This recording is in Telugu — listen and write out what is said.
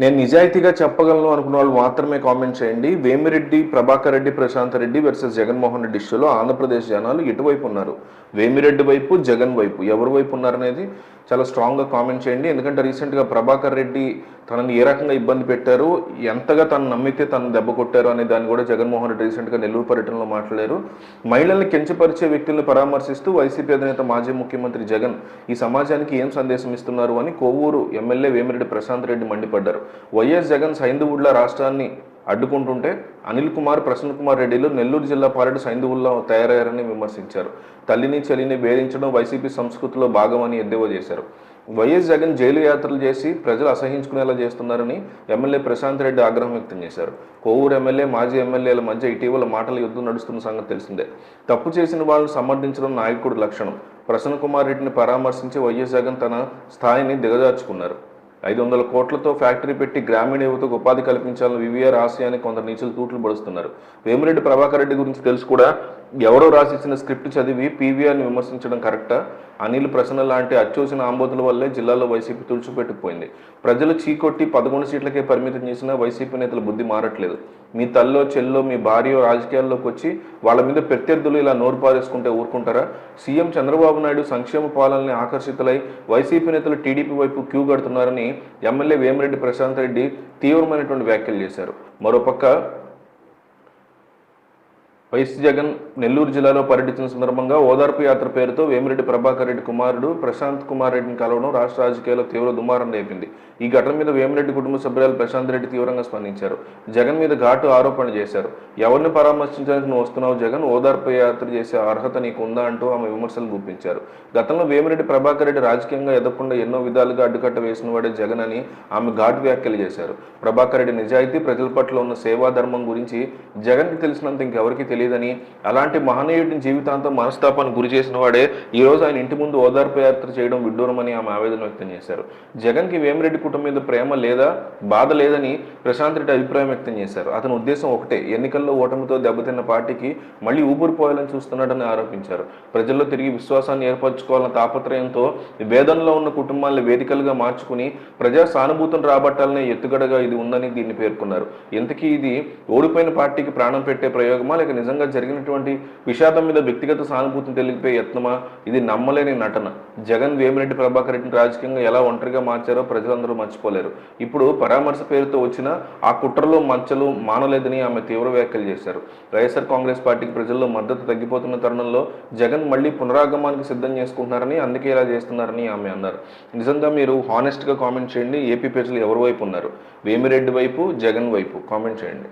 నేను నిజాయితీగా చెప్పగలను అనుకున్న వాళ్ళు మాత్రమే కామెంట్ చేయండి. వేమిరెడ్డి ప్రభాకర్ రెడ్డి ప్రశాంత్ రెడ్డి వర్సెస్ జగన్మోహన్ రెడ్డి ఇష్యూలో ఆంధ్రప్రదేశ్ జనాలు ఎటువైపు ఉన్నారు. వేమిరెడ్డి వైపు జగన్ వైపు. ఎవరి వైపు ఉన్నారనేది చాలా స్ట్రాంగ్గా కామెంట్ చేయండి. ఎందుకంటే రీసెంట్గా ప్రభాకర్ రెడ్డి తనని ఏ రకంగా ఇబ్బంది పెట్టారు ఎంతగా తను నమ్మితే తను దెబ్బ కొట్టారు అనే దాన్ని కూడా జగన్మోహన్ రెడ్డి రీసెంట్గా నెల్లూరు పర్యటనలో మాట్లాడారు. మహిళల్ని కించపరిచే వ్యక్తులను పరామర్శిస్తూ వైసీపీ అధినేత మాజీ ముఖ్యమంత్రి జగన్ ఈ సమాజానికి ఏం సందేశం ఇస్తున్నారు అని కోవూరు ఎమ్మెల్యే వేమిరెడ్డి ప్రశాంత్ రెడ్డి మండిపడ్డారు. వైఎస్ జగన్ సైంధవుడ్ల రాష్ట్రాన్ని అడ్డుకుంటుంటే అనిల్ కుమార్ ప్రసన్న కుమార్ రెడ్డిలు నెల్లూరు జిల్లా పాలెడు సైంధవుల్లో తయారయ్యారని విమర్శించారు. తల్లిని చెల్లిని వేధించడం వైసీపీ సంస్కృతిలో భాగమని ఎద్దేవా చేశారు. వైఎస్ జగన్ జైలు యాత్రలు చేసి ప్రజలు అసహించుకునేలా చేస్తున్నారని ఎమ్మెల్యే ప్రశాంత్ రెడ్డి ఆగ్రహం వ్యక్తం చేశారు. కోవూరు ఎమ్మెల్యే మాజీ ఎమ్మెల్యేల మధ్య ఇటీవల మాటల యుద్ధం నడుస్తున్న సంగతి తెలిసిందే. తప్పు చేసిన వాళ్ళని సమర్థించడం నాయకుడు లక్షణం. ప్రసన్న కుమార్ రెడ్డిని పరామర్శించి వైఎస్ జగన్ తన స్థాయిని దిగజార్చుకున్నారు. ఐదు వందల కోట్లతో ఫ్యాక్టరీ పెట్టి గ్రామీణ యువతకు ఉపాధి కల్పించాలని వివిఆర్ ఆశయాన్ని కొందరు నీచులు తూట్లు పడుస్తున్నారు. వేమిరెడ్డి ప్రభాకర్ రెడ్డి గురించి తెలుసు కూడా ఎవరో రాసిచ్చిన స్క్రిప్ట్ చదివి పీవీఆర్ని విమర్శించడం కరెక్టా? అనిల్ ప్రసన్న లాంటి అచ్చోసిన ఆంబోతుల వల్లే జిల్లాలో వైసీపీ తుడిచిపెట్టుకుపోయింది ప్రజలు చీకొట్టి పదకొండు సీట్లకే పరిమితం చేసిన వైసీపీ నేతల బుద్ధి మారట్లేదు. మీ తల్లో చెల్లో మీ భార్య రాజకీయాల్లోకి వచ్చి వాళ్ళ మీద ప్రత్యర్థులు ఇలా నోరు పారేసుకుంటే ఊరుకుంటారా? సీఎం చంద్రబాబు నాయుడు సంక్షేమ పాలనని ఆకర్షితులై వైసీపీ నేతలు టీడీపీ వైపు క్యూ కడుతున్నారని ఎమ్మెల్యే వేమిరెడ్డి ప్రశాంత్ రెడ్డి తీవ్రమైనటువంటి వ్యాఖ్యలు చేశారు. మరోపక్క వైఎస్ జగన్ నెల్లూరు జిల్లాలో పర్యటించిన సందర్భంగా ఓదార్పు యాత్ర పేరుతో వేమిరెడ్డి ప్రభాకర్ రెడ్డి కుమారుడు ప్రశాంత్ కుమార్ రెడ్డిని కలవడం రాష్ట్ర రాజకీయాల్లో తీవ్ర దుమారం రేపింది. ఈ ఘటన మీద వేమిరెడ్డి కుటుంబ సభ్యురాలు ప్రశాంత్ రెడ్డి తీవ్రంగా స్పందించారు. జగన్ మీద ఘాటు ఆరోపణలు చేశారు. ఎవరిని పరామర్శించడానికి నువ్వు వస్తున్నావు జగన్? ఓదార్పు యాత్ర చేసే అర్హత నీకు ఉందా అంటూ ఆమె విమర్శలు గుప్పించారు. గతంలో వేమిరెడ్డి ప్రభాకర్ రెడ్డి రాజకీయంగా ఎదగకుండా ఎన్నో విధాలుగా అడ్డుకట్ట వేసిన వాడే జగన్ అని ఆమె ఘాటు వ్యాఖ్యలు చేశారు. ప్రభాకర్ రెడ్డి నిజాయితీ ప్రజల పట్ల ఉన్న సేవా ధర్మం గురించి జగన్కి తెలిసినంత ఇంకెవరికి తెలియదు. తెలియదని. అలాంటి మహనీయుడిని జీవితాంతం మనస్తాపానికి గురి చేసిన వాడే ఈ రోజు ఆయన ఇంటి ముందు ఓదార్పు యాత్ర చేయడం విడ్డూరమని ఆమె ఆవేదన వ్యక్తం చేశారు. జగన్కి వేమిరెడ్డి కుటుంబం మీద ప్రేమ లేదా బాధ లేదని ప్రశాంత్ రెడ్డి అభిప్రాయం వ్యక్తం చేశారు. అతని ఉద్దేశం ఒకటే ఎన్నికల్లో ఓటమితో దెబ్బతిన్న పార్టీకి మళ్ళీ ఊపిరిపోయాలని చూస్తున్నాడని ఆరోపించారు. ప్రజల్లో తిరిగి విశ్వాసాన్ని ఏర్పరచుకోవాలన్న తాపత్రయంతో వేదనలో ఉన్న కుటుంబాలను వేదికలుగా మార్చుకుని ప్రజా సానుభూతిని రాబట్టాలనే ఎత్తుగడగా ఇది ఉందని దీన్ని పేర్కొన్నారు. ఇంతకీ ఇది ఓడిపోయిన పార్టీకి ప్రాణం పెట్టే ప్రయోగమా లేక నిజంగా జరిగినటువంటి విషాదం మీద వ్యక్తిగత సానుభూతిని తెలిపే యత్నమా? ఇది నమ్మలేని నటన. జగన్ వేమిరెడ్డి ప్రభాకర్ రెడ్డిని రాజకీయంగా ఎలా ఒంటరిగా మార్చారో ప్రజలందరూ మర్చిపోలేరు. ఇప్పుడు పరామర్శ పేరుతో వచ్చిన ఆ కుట్రలో మచ్చలు మానలేదని ఆమె తీవ్ర వ్యాఖ్యలు చేశారు. వైఎస్ఆర్ కాంగ్రెస్ పార్టీకి ప్రజల్లో మద్దతు తగ్గిపోతున్న తరుణంలో జగన్ మళ్ళీ పునరాగమానికి సిద్ధం చేసుకుంటున్నారని అందుకే ఇలా చేస్తున్నారని ఆమె అన్నారు. నిజంగా మీరు హానెస్ట్గా కామెంట్ చేయండి. ఏపీ ప్రజలు ఎవరి వైపు ఉన్నారు? వేమిరెడ్డి వైపు జగన్ వైపు. కామెంట్ చేయండి.